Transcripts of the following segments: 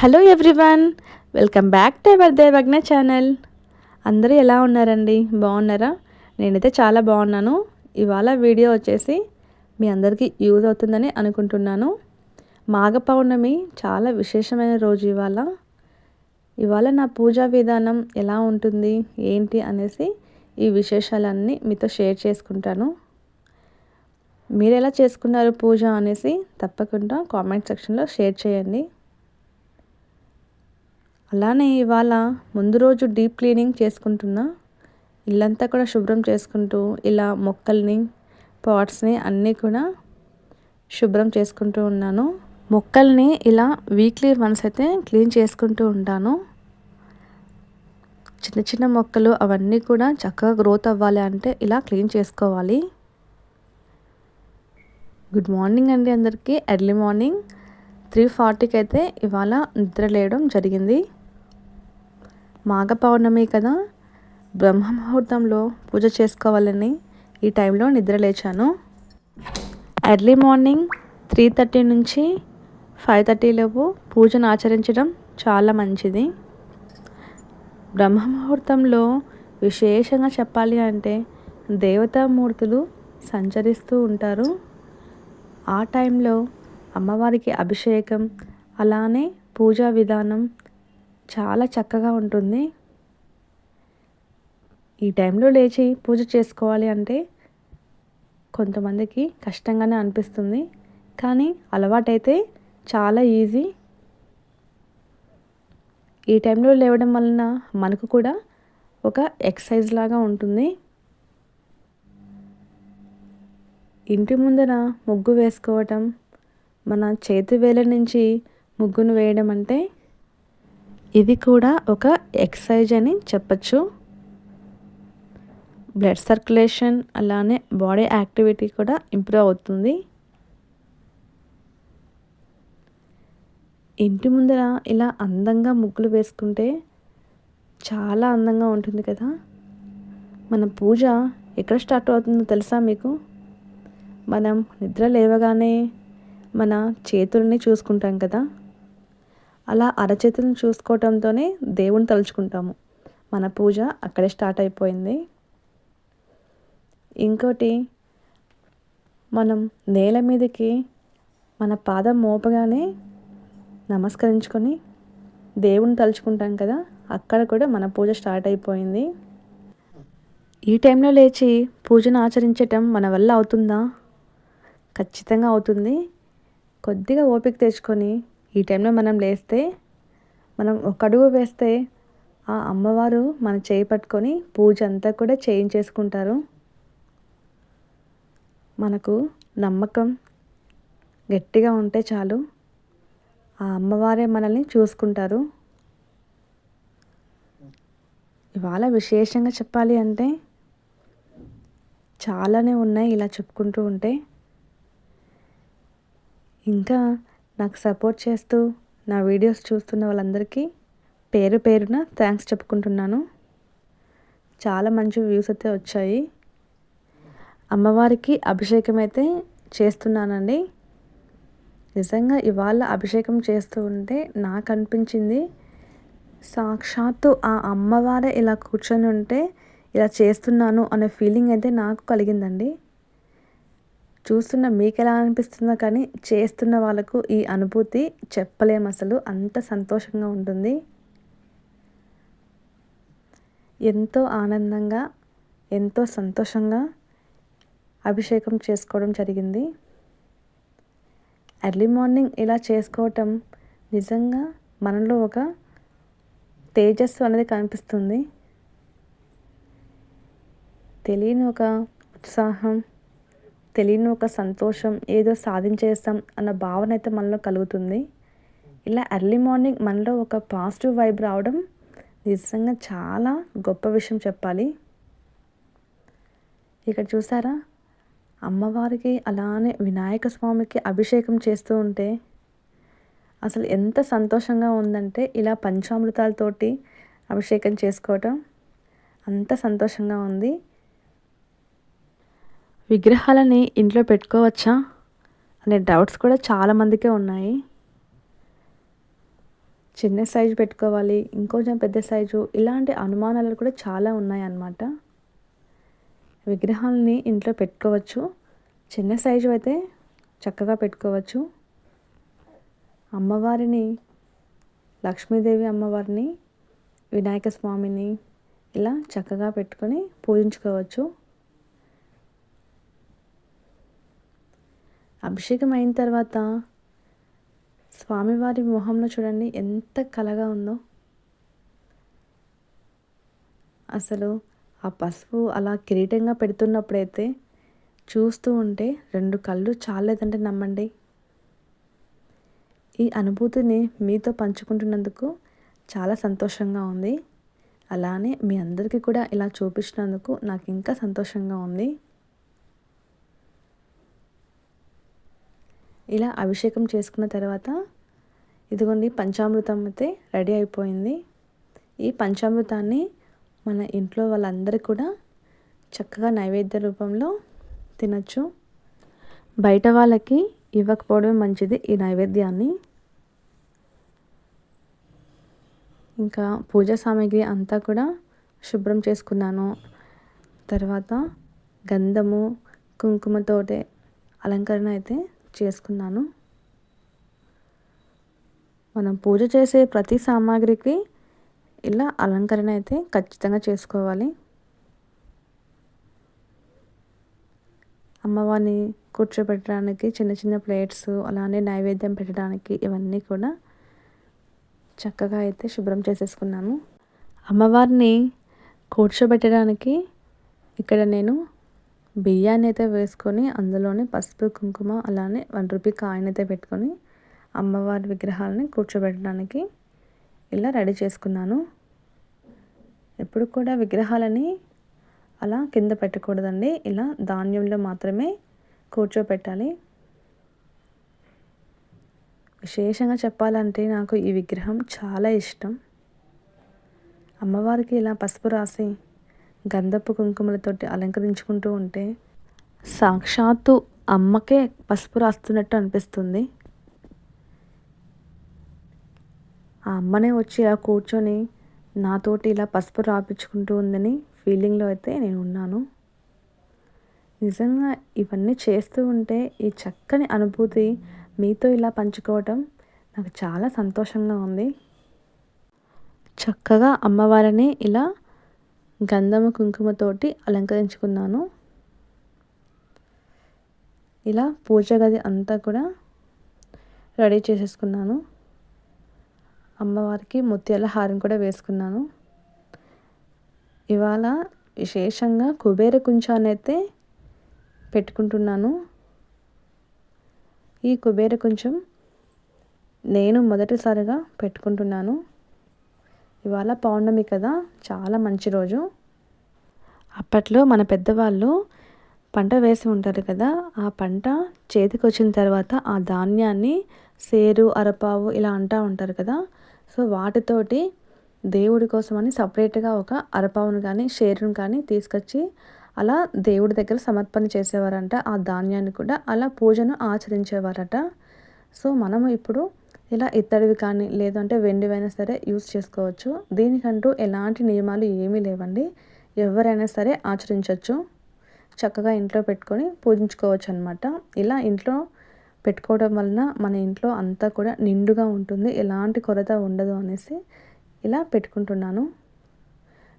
Hello everyone welcome back to our Devagna channel. అందరూ ఎలా ఉన్నారండి? బాగున్నారా? నేనైతే చాలా బాగున్నాను. ఇవాళ వీడియో వచ్చేసి మీ అందరికీ యూజ్ అవుతుందని అనుకుంటున్నాను. మాఘ పౌర్ణమి చాలా విశేషమైన రోజు ఇవాళ. ఇవాళ నా పూజా విధానం ఎలా ఉంటుంది ఏంటి అనేసి ఈ విశేషాలన్నీ మీతో షేర్ చేసుకుంటాను. మీరు ఎలా చేసుకున్నారు పూజ అనేసి తప్పకుండా కామెంట్ సెక్షన్లో షేర్ చేయండి. అలానే ఇవాళ ముందు రోజు డీప్ క్లీనింగ్ చేసుకుంటున్నా. ఇల్లంతా కూడా శుభ్రం చేసుకుంటూ ఇలా మొక్కల్ని పాట్స్ని అన్నీ కూడా శుభ్రం చేసుకుంటూ ఉన్నాను. మొక్కల్ని ఇలా వీక్లీ వన్స్ అయితే క్లీన్ చేసుకుంటూ ఉంటాను. చిన్న చిన్న మొక్కలు అవన్నీ కూడా చక్కగా గ్రోత్ అవ్వాలి అంటే ఇలా క్లీన్ చేసుకోవాలి. గుడ్ మార్నింగ్ అండి అందరికీ. ఎర్లీ మార్నింగ్ త్రీ ఫార్టీకి అయితే ఇవాళ నిద్ర లేయడం జరిగింది. మాఘ పౌర్ణమి కదా? బ్రహ్మ ముహూర్తంలో పూజ చేసుకోవాలని ఈ టైంలో నిద్ర లేచాను. ఎర్లీ మార్నింగ్ త్రీ థర్టీ నుంచి ఫైవ్ థర్టీలోపు పూజను ఆచరించడం చాలా మంచిది. బ్రహ్మ ముహూర్తంలో విశేషంగా చెప్పాలి అంటే దేవతామూర్తులు సంచరిస్తూ ఉంటారు. ఆ టైంలో అమ్మవారికి అభిషేకం అలానే పూజా విధానం చాలా చక్కగా ఉంటుంది. ఈ టైంలో లేచి పూజ చేసుకోవాలి అంటే కొంతమందికి కష్టంగానే అనిపిస్తుంది. కానీ అలవాటైతే చాలా ఈజీ. ఈ టైంలో లేవడం వలన మనకు కూడా ఒక ఎక్సర్సైజ్ లాగా ఉంటుంది. ఇంటి ముందర ముగ్గు వేసుకోవటం మన చేతి వేల నుంచి ముగ్గును వేయడం అంటే ఇది కూడా ఒక ఎక్సర్సైజ్ అని చెప్పచ్చు. బ్లడ్ సర్క్యులేషన్ అలానే బాడీ యాక్టివిటీ కూడా ఇంప్రూవ్ అవుతుంది. ఇంటి ముందర ఇలా అందంగా ముగ్గులు వేసుకుంటే చాలా అందంగా ఉంటుంది కదా. మన పూజ ఎక్కడ స్టార్ట్ అవుతుందో తెలుసా మీకు? మనం నిద్ర లేవగానే మన చేతుల్ని చూసుకుంటాం కదా. అలా అరచేతులను చూసుకోవటంతోనే దేవుని తలుచుకుంటాము. మన పూజ అక్కడే స్టార్ట్ అయిపోయింది. ఇంకోటి మనం నేల మీదకి మన పాదం మోపగానే నమస్కరించుకొని దేవుని తలుచుకుంటాం కదా అక్కడ కూడా మన పూజ స్టార్ట్ అయిపోయింది. ఈ టైంలో లేచి పూజను ఆచరించటం మన వల్ల అవుతుందా? ఖచ్చితంగా అవుతుంది. కొద్దిగా ఓపిక తెచ్చుకొని ఈ టైంలో మనం లేస్తే మనం ఒక అడుగు వేస్తే ఆ అమ్మవారు మన చేయి పట్టుకొని పూజ అంతా కూడా చేయించేసుకుంటారు. మనకు నమ్మకం గట్టిగా ఉంటే చాలు. ఆ అమ్మవారే మనల్ని చూసుకుంటారు. ఇవాళ విశేషంగా చెప్పాలి అంటే చాలానే ఉన్నాయి ఇలా చెప్పుకుంటూ ఉంటే. ఇంకా నాకు సపోర్ట్ చేస్తూ నా వీడియోస్ చూస్తున్న వాళ్ళందరికీ పేరు పేరున థ్యాంక్స్ చెప్పుకుంటున్నాను. చాలా మంచి వ్యూస్ అయితే వచ్చాయి. అమ్మవారికి అభిషేకం అయితే చేస్తున్నానండి. నిజంగా ఇవాళ అభిషేకం చేస్తూ ఉంటే నాకు అనిపించింది సాక్షాత్తు ఆ అమ్మవారే ఇలా కూర్చొని ఉంటే ఇలా చేస్తున్నాను అనే ఫీలింగ్ అయితే నాకు కలిగిందండి. చూస్తున్న మీకు ఎలా అనిపిస్తుందో కానీ చేస్తున్న వాళ్ళకు ఈ అనుభూతి చెప్పలేము అసలు. అంత సంతోషంగా ఉంటుంది. ఎంతో ఆనందంగా ఎంతో సంతోషంగా అభిషేకం చేసుకోవడం జరిగింది. ఎర్లీ మార్నింగ్ ఇలా చేసుకోవటం నిజంగా మనలో ఒక తేజస్సు అనేది కనిపిస్తుంది. తెలియని ఒక ఉత్సాహం తెలియని ఒక సంతోషం ఏదో సాధించేస్తాం అన్న భావన అయితే మనలో కలుగుతుంది. ఇలా ఎర్లీ మార్నింగ్ మనలో ఒక పాజిటివ్ వైబ్ రావడం నిజంగా చాలా గొప్ప విషయం చెప్పాలి. ఇక్కడ చూసారా? అమ్మవారికి అలానే వినాయక స్వామికి అభిషేకం చేస్తూ ఉంటే అసలు ఎంత సంతోషంగా ఉందంటే ఇలా పంచామృతాలతోటి అభిషేకం చేసుకోవటం అంత సంతోషంగా ఉంది. విగ్రహాలని ఇంట్లో పెట్టుకోవచ్చా? అనే డౌట్స్ కూడా చాలామందికే ఉన్నాయి. చిన్న సైజు పెట్టుకోవాలి ఇంకొంచెం పెద్ద సైజు ఇలాంటి అనుమానాలు కూడా చాలా ఉన్నాయన్నమాట. విగ్రహాలని ఇంట్లో పెట్టుకోవచ్చు చిన్న సైజు అయితే చక్కగా పెట్టుకోవచ్చు. అమ్మవారిని లక్ష్మీదేవి అమ్మవారిని వినాయక స్వామిని ఇలా చక్కగా పెట్టుకొని పూజించుకోవచ్చు. అభిషేకం అయిన తర్వాత స్వామివారి మొహంలో చూడండి ఎంత కలగా ఉందో. అసలు ఆ పసుపు అలా కిరీటంగా పెడుతున్నప్పుడైతే చూస్తూ ఉంటే రెండు కళ్ళు చాలేదంటే నమ్మండి. ఈ అనుభూతిని మీతో పంచుకుంటున్నందుకు చాలా సంతోషంగా ఉంది. అలానే మీ అందరికీ కూడా ఇలా చూపించినందుకు నాకు ఇంకా సంతోషంగా ఉంది. ఇలా అభిషేకం చేసుకున్న తర్వాత ఇదిగోండి పంచామృతం అయితే రెడీ అయిపోయింది. ఈ పంచామృతాన్ని మన ఇంట్లో వాళ్ళందరికీ కూడా చక్కగా నైవేద్య రూపంలో తినచ్చు. బయట వాళ్ళకి ఇవ్వకపోవడమే మంచిది ఈ నైవేద్యాన్ని. ఇంకా పూజా సామాగ్రి అంతా కూడా శుభ్రం చేసుకున్నాను. తర్వాత గంధము కుంకుమతోటే అలంకరణ అయితే చేసుకున్నాను. మనం పూజ చేసే ప్రతి సామాగ్రికి ఇలా అలంకరణ అయితే ఖచ్చితంగా చేసుకోవాలి. అమ్మవారిని కూర్చోబెట్టడానికి చిన్న చిన్న ప్లేట్స్ అలానే నైవేద్యం పెట్టడానికి ఇవన్నీ కూడా చక్కగా అయితే శుభ్రం చేసేసుకున్నాను. అమ్మవారిని కూర్చోబెట్టడానికి ఇక్కడ నేను బియ్యాన్ని అయితే వేసుకొని అందులోనే పసుపు కుంకుమ అలానే వన్ రూపీ కాయిన్ అయితే పెట్టుకొని అమ్మవారి విగ్రహాలని కూర్చోబెట్టడానికి ఇలా రెడీ చేసుకున్నాను. ఎప్పుడు కూడా విగ్రహాలని అలా కింద పెట్టకూడదండి. ఇలా ధాన్యంలో మాత్రమే కూర్చోపెట్టాలి. విశేషంగా చెప్పాలంటే నాకు ఈ విగ్రహం చాలా ఇష్టం. అమ్మవారికి ఇలా పసుపు రాసి గంధపు కుంకుమలతోటి అలంకరించుకుంటూ ఉంటే సాక్షాత్తు అమ్మకే పసుపు రాస్తున్నట్టు అనిపిస్తుంది. ఆ అమ్మనే వచ్చి ఇలా కూర్చొని నాతోటి ఇలా పసుపు రాపించుకుంటూ ఉందని ఫీలింగ్లో అయితే నేను ఉన్నాను. నిజంగా ఇవన్నీ చేస్తూ ఉంటే ఈ చక్కని అనుభూతి మీతో ఇలా పంచుకోవటం నాకు చాలా సంతోషంగా ఉంది. చక్కగా అమ్మవారిని ఇలా గంధము కుంకుమతోటి అలంకరించుకున్నాను. ఇలా పూజ గది అంతా కూడా రెడీ చేసేసుకున్నాను. అమ్మవారికి ముత్యాల హారం కూడా వేసుకున్నాను. ఇవాళ విశేషంగా కుబేర కుంచానైతే పెట్టుకుంటున్నాను. ఈ కుబేర కొంచెం నేను మొదటిసారిగా పెట్టుకుంటున్నాను. ఇవాళ పౌర్ణమి కదా చాలా మంచి రోజు. అప్పట్లో మన పెద్దవాళ్ళు పంట వేసి ఉంటారు కదా ఆ పంట చేతికి వచ్చిన తర్వాత ఆ ధాన్యాన్ని సేరు అరపావు ఇలా అంటూ ఉంటారు కదా. సో వాటితోటి దేవుడి కోసమని సపరేట్గా ఒక అరపావును కానీ షేరును కానీ తీసుకొచ్చి అలా దేవుడి దగ్గర సమర్పణ చేసేవారంట. ఆ ధాన్యాన్ని కూడా అలా పూజను ఆచరించేవారట. సో మనము ఇప్పుడు ఇలా ఇత్తడివి కానీ లేదంటే వెండివైనా సరే యూస్ చేసుకోవచ్చు. దీనికంటూ ఎలాంటి నియమాలు ఏమీ లేవండి. ఎవరైనా సరే ఆచరించవచ్చు చక్కగా ఇంట్లో పెట్టుకొని పూజించుకోవచ్చు అనమాట ఇలా ఇంట్లో పెట్టుకోవడం వలన మన ఇంట్లో అంతా కూడా నిండుగా ఉంటుంది. ఎలాంటి కొరత ఉండదు అనేసి ఇలా పెట్టుకుంటున్నాను.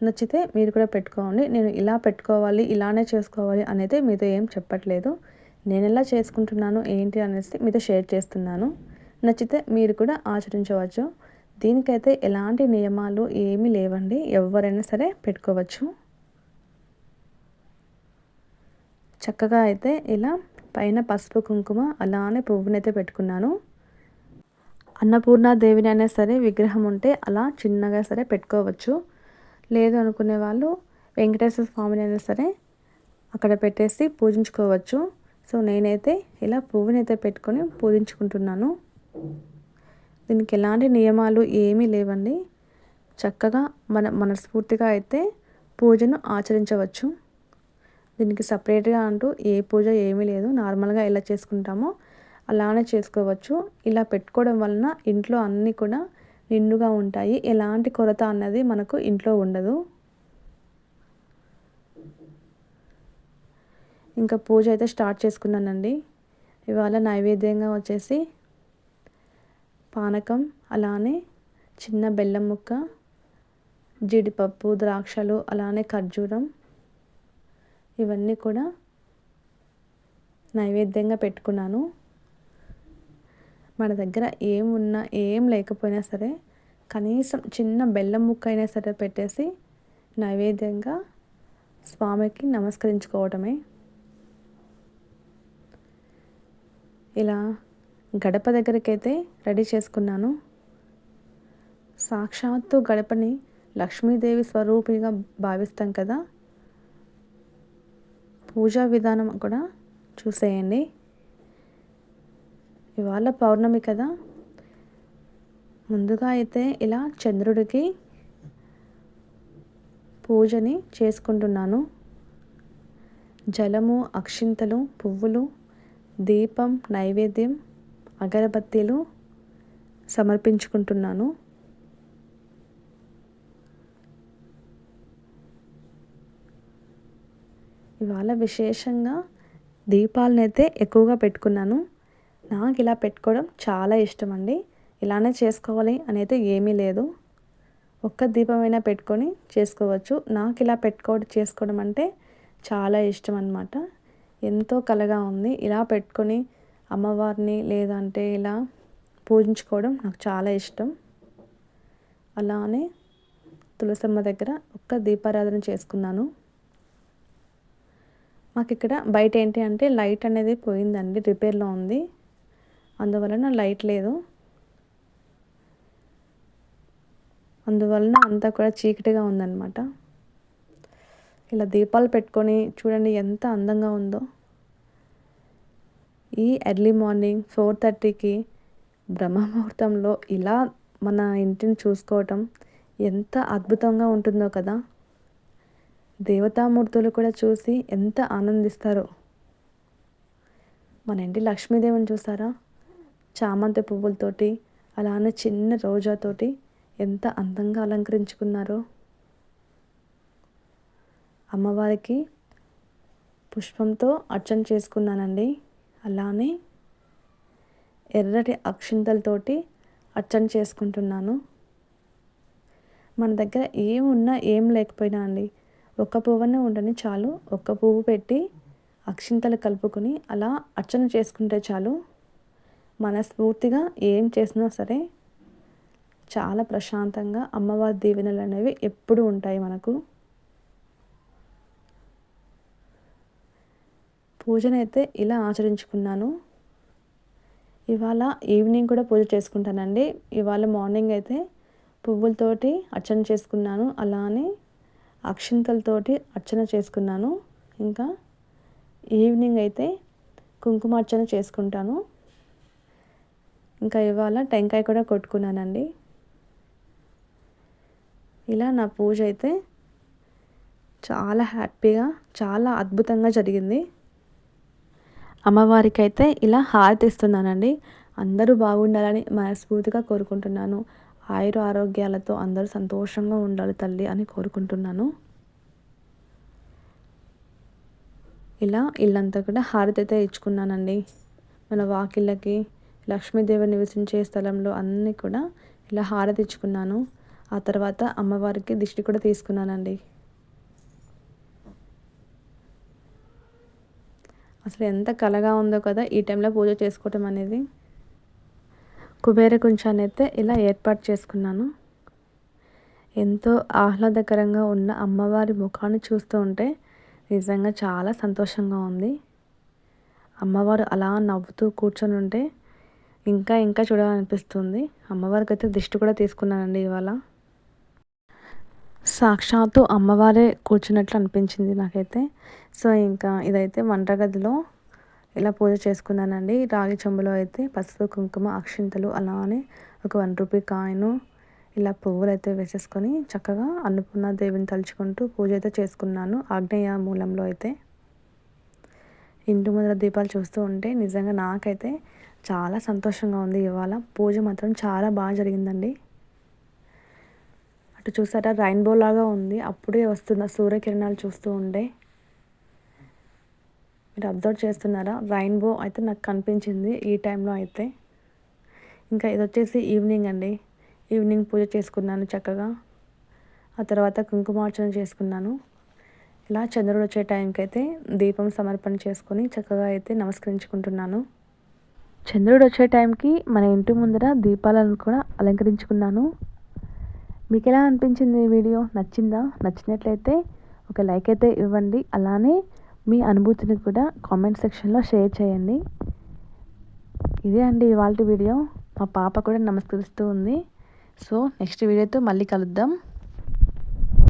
నచ్చితే మీరు కూడా పెట్టుకోండి. నేను ఇలా పెట్టుకోవాలి ఇలానే చేసుకోవాలి అనేది మీతో ఏం చెప్పట్లేదు. నేను ఎలా చేసుకుంటున్నాను ఏంటి అనేసి మీతో షేర్ చేస్తున్నాను. నచ్చితే మీరు కూడా ఆచరించవచ్చు. దీనికైతే ఎలాంటి నియమాలు ఏమీ లేవండి. ఎవరైనా సరే పెట్టుకోవచ్చు. చక్కగా అయితే ఇలా పైన పసుపు కుంకుమ అలానే పువ్వునైతే పెట్టుకున్నాను. అన్నపూర్ణాదేవిని అయినా సరే విగ్రహం ఉంటే అలా చిన్నగా సరే పెట్టుకోవచ్చు. లేదు అనుకునే వాళ్ళు వెంకటేశ్వర స్వామిని అయినా సరే అక్కడ పెట్టేసి పూజించుకోవచ్చు. సో నేనైతే ఇలా పువ్వునైతే పెట్టుకొని పూజించుకుంటున్నాను. దీనికి ఎలాంటి నియమాలు ఏమీ లేవండి. చక్కగా మన మనస్ఫూర్తిగా అయితే పూజను ఆచరించవచ్చు. దీనికి సపరేట్గా అంటూ ఏ పూజ ఏమీ లేదు. నార్మల్గా ఎలా చేసుకుంటామో అలానే చేసుకోవచ్చు. ఇలా పెట్టుకోవడం వలన ఇంట్లో అన్నీ కూడా నిండుగా ఉంటాయి. ఎలాంటి కొరత అన్నది మనకు ఇంట్లో ఉండదు. ఇంకా పూజ అయితే స్టార్ట్ చేసుకున్నానండి. ఇవాళ నైవేద్యంగా వచ్చేసి పానకం అలానే చిన్న బెల్లం ముక్క జీడిపప్పు ద్రాక్షలు అలానే ఖర్జూరం ఇవన్నీ కూడా నైవేద్యంగా పెట్టుకున్నాను. మన దగ్గర ఏం ఉన్నా ఏం లేకపోయినా సరే కనీసం చిన్న బెల్లం ముక్క అయినా సరే పెట్టేసి నైవేద్యంగా స్వామికి నమస్కరించుకోవటమే. ఇలా గడప దగ్గరికి అయితే రెడీ చేసుకున్నాను. సాక్షాత్తు గడపని లక్ష్మీదేవి స్వరూపిగా భావిస్తాం కదా. పూజా విధానం కూడా చూసేయండి. ఇవాళ పౌర్ణమి కదా. ముందుగా అయితే ఇలా చంద్రుడికి పూజని చేసుకుంటున్నాను. జలము అక్షింతలు పువ్వులు దీపం నైవేద్యం అగరబత్తీలు సమర్పించుకుంటున్నాను. ఇవాళ విశేషంగా దీపాలనైతే ఎక్కువగా పెట్టుకున్నాను. నాకు ఇలా పెట్టుకోవడం చాలా ఇష్టం అండి ఇలానే చేసుకోవాలి అని అయితే ఏమీ లేదు. ఒక్క దీపమైనా పెట్టుకొని చేసుకోవచ్చు. నాకు ఇలా పెట్టుకోవడం చేసుకోవడం అంటే చాలా ఇష్టం అనమాట ఎంతో కలగా ఉంది. ఇలా పెట్టుకొని అమ్మవారిని లేదంటే ఇలా పూజించుకోవడం నాకు చాలా ఇష్టం. అలానే తులసమ్మ దగ్గర ఒక్క దీపారాధన చేసుకున్నాను. మాకు ఇక్కడ బయట ఏంటి అంటే లైట్ అనేది పోయిందండి రిపేర్లో ఉంది. అందువలన లైట్ లేదు. అందువలన అంతా కూడా చీకటిగా ఉందన్నమాట. ఇలా దీపాలు పెట్టుకొని చూడండి ఎంత అందంగా ఉందో. ఈ ఎర్లీ మార్నింగ్ ఫోర్ థర్టీకి బ్రహ్మముహూర్తంలో ఇలా మన ఇంటిని చూసుకోవటం ఎంత అద్భుతంగా ఉంటుందో కదా. దేవతామూర్తులు కూడా చూసి ఎంత ఆనందిస్తారో. మన ఇంటి లక్ష్మీదేవిని చూసారా? చామంతి పువ్వులతోటి అలానే చిన్న రోజాతోటి ఎంత అందంగా అలంకరించుకున్నారో. అమ్మవారికి పుష్పంతో అర్చన చేసుకున్నానండి. అలానే ఎర్రటి అక్షింతలతోటి అర్చన చేసుకుంటున్నాను. మన దగ్గర ఏమున్నా ఏం లేకపోయినా అండి. ఒక్క పువ్వునే ఉండని చాలు. ఒక్క పువ్వు పెట్టి అక్షింతలు కలుపుకొని అలా అర్చన చేసుకుంటే చాలు. మనస్ఫూర్తిగా ఏం చేసినా సరే చాలా ప్రశాంతంగా అమ్మవారి దీవెనలు అనేవి ఎప్పుడు ఉంటాయి మనకు. పూజనైతే ఇలా ఆచరించుకున్నాను. ఇవాళ ఈవినింగ్ కూడా పూజ చేసుకుంటానండి. ఇవాళ మార్నింగ్ అయితే పువ్వులతోటి అర్చన చేసుకున్నాను. అలానే అక్షింతలతోటి అర్చన చేసుకున్నాను. ఇంకా ఈవినింగ్ అయితే కుంకుమార్చన చేసుకుంటాను. ఇంకా ఇవాళ టెంకాయ కూడా కొట్టుకున్నానండి. ఇలా నా పూజ అయితే చాలా హ్యాపీగా చాలా అద్భుతంగా జరిగింది. అమ్మవారికి అయితే ఇలా హారతి ఇస్తున్నానండి. అందరూ బాగుండాలని మనస్ఫూర్తిగా కోరుకుంటున్నాను. ఆయుర ఆరోగ్యాలతో అందరూ సంతోషంగా ఉండాలి తల్లి అని కోరుకుంటున్నాను. ఇలా ఇల్లంతా కూడా హారతి అయితే ఇచ్చుకున్నానండి. మన వాకిళ్ళకి లక్ష్మీదేవి నివసించే స్థలంలో అన్నీ కూడా ఇలా హారతి ఇచ్చుకున్నాను. ఆ తర్వాత అమ్మవారికి దిష్టి కూడా తీసుకున్నానండి. అసలు ఎంత కలగా ఉందో కదా ఈ టైంలో పూజ చేసుకోవటం అనేది. కుబేర కుంచాన్ని అయితే ఇలా ఏర్పాటు చేసుకున్నాను. ఎంతో ఆహ్లాదకరంగా ఉన్న అమ్మవారి ముఖాన్ని చూస్తూ ఉంటే నిజంగా చాలా సంతోషంగా ఉంది. అమ్మవారు అలా నవ్వుతూ కూర్చొని ఉంటే ఇంకా ఇంకా చూడాలనిపిస్తుంది. అమ్మవారికి అయితే దిష్టి కూడా తీసుకున్నానండి ఇవాళ. సాక్షాత్తు అమ్మవారే కూర్చున్నట్లు అనిపించింది నాకైతే. సో ఇంకా ఇదైతే వంటగదిలో ఇలా పూజ చేసుకున్నానండి. రాగి చెంబులో అయితే పసుపు కుంకుమ అక్షింతలు అలానే ఒక వన్ రూపీ కాయను ఇలా పువ్వులు అయితే వేసేసుకొని చక్కగా అన్నపూర్ణ దేవిని తలుచుకుంటూ పూజ అయితే చేసుకున్నాను ఆగ్నేయ మూలంలో అయితే. ఇంటి ముందర దీపాలు చూస్తూ ఉంటే నిజంగా నాకైతే చాలా సంతోషంగా ఉంది ఇవాళ. పూజ మాత్రం చాలా బాగా జరిగిందండి. అటు చూసారా? రైన్బో లాగా ఉంది. అప్పుడే వస్తున్న సూర్యకిరణాలు చూస్తూ ఉండే. మీరు అబ్జర్వ్ చేస్తున్నారా? రైన్బో అయితే నాకు కనిపించింది ఈ టైంలో అయితే. ఇంకా ఇది వచ్చేసి ఈవినింగ్ అండి. ఈవినింగ్ పూజ చేసుకున్నాను చక్కగా. ఆ తర్వాత కుంకుమార్చన చేసుకున్నాను. ఇలా చంద్రుడు వచ్చే టైంకి అయితే దీపం సమర్పణ చేసుకొని చక్కగా అయితే నమస్కరించుకుంటున్నాను. చంద్రుడు వచ్చే టైంకి మన ఇంటి ముందర దీపాలను కూడా అలంకరించుకున్నాను. మీకు ఎలా అనిపించింది ఈ వీడియో? నచ్చిందా? నచ్చినట్లయితే ఒక లైక్ అయితే ఇవ్వండి. అలానే మీ అనుభూతిని కూడా కామెంట్ సెక్షన్లో షేర్ చేయండి. ఇదే అండి ఇవాళ వీడియో. మా పాప కూడా నమస్కరిస్తూ ఉంది. సో నెక్స్ట్ వీడియోతో మళ్ళీ కలుద్దాం.